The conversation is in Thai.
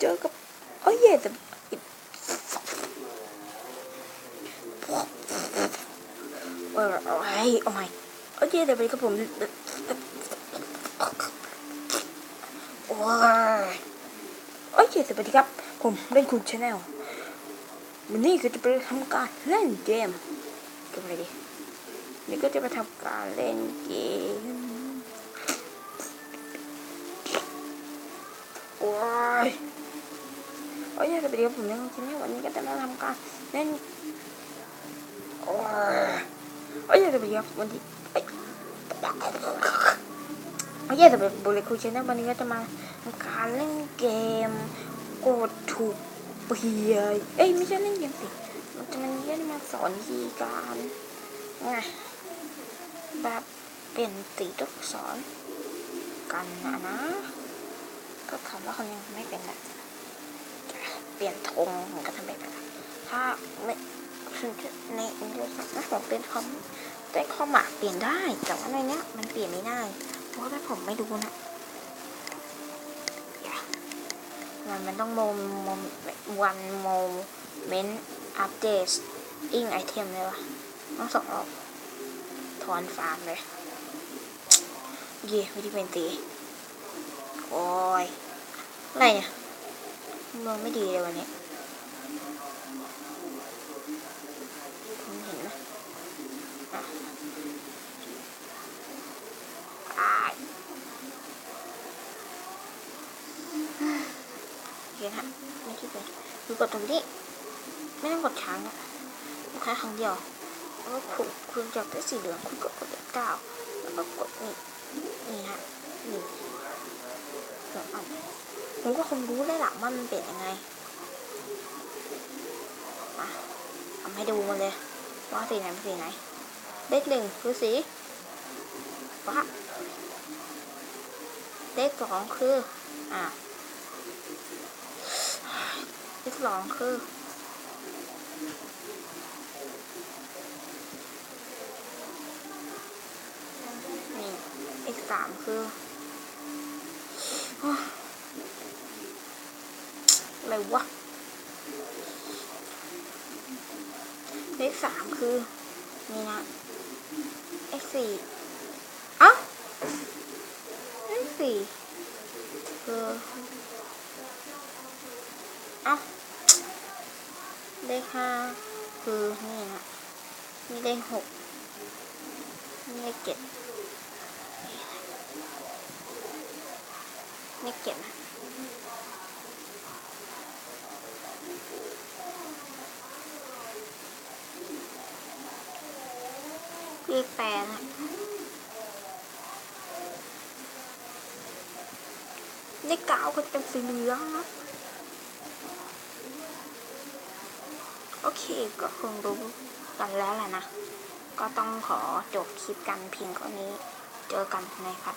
เจอกับโอ้ยเย่แต่โอ้ยโอ้ยโอ้ยโอ้ยเย่แต่ไปกับผมโอ้ยโอเย่สวัสดีครับผมเล่นคุณชาแนลวันนี้ก็จะไปทำการเล่นเกมเกมอะไรดีนี่ก็จะไปทำการเล่นเกม สวัสดีครับผมยังคิดว่าวันนี้ก็จะมาทำการเล่นโอ้ยโอ้ยสวัสดีครับวันนี้เอ้ยโอ้ยสวัสดีบุรีคูชแนลวันนี้ก็จะมาทำการเล่นเกมกดถูกเปลี่ยนเอ้ยไม่ใช่เล่นเกมสิมันจะมันก็จะมาสอนวิธีการไงแบบเปลี่ยนสีตัวอักษรกันนะนะก็คำว่าเขายังไม่เป็นแบบ เปลี่ยนธงผมก็ทำแบบนั้นถ้าไม่ในอินเดียถ้าผมเป็นคอมแต่คอมอะเปลี่ยนได้ แต่ว่าในเนี้ยมันเปลี่ยนไม่ได้เพราะว่าผมไม่ดูนะมันมันต้องโมโมวันโมเมนต์อัปเดตอิงไอเทมเลยวะต้องสองรอบถอนฟาร์มเลย เย่ไม่ได้เป็นตี โอ้ยอะไรเนี่ย เมืองไม่ดีเลยวันนี้คุณเห็นไหมอะอ้ายโอเคฮะไม่ที่เป็นคือกดตรงนี้ ไม่ต้องกดค้างอะแค่ครั้งเดียวแล้วก็คุณคุณจับได้สีเหลืองคุณกดกดเลขเก้าแล้วก็กดนี่นี่ฮะนี่สองอัน ผมก็คงรู้ได้หลักว่ามันเปลี่ยนยังไงมาทำให้ดูมันเลยว่าสีไหนเป็นสีไหน เลขหนึ่งคือสีฟ้าเลขสองคือ อ่าเลขสองคือนี่เลขสามคือ อะไรวะ เลขสามคือ นี่นะ เลขสี่เอ้าเลขสี่คือเอ้าเลขห้าคือนี่นะนี่เลขหกนี่เลขเจ็ดเลขเจ็ดนะ นี่แปดอะเลขเก้าก็เป็นสีเหลืองนะโอเคก็คงรู้กันแล้วแหละนะ ก็ต้องขอจบคลิปกันเพียงเท่านี้ เจอกันในพัด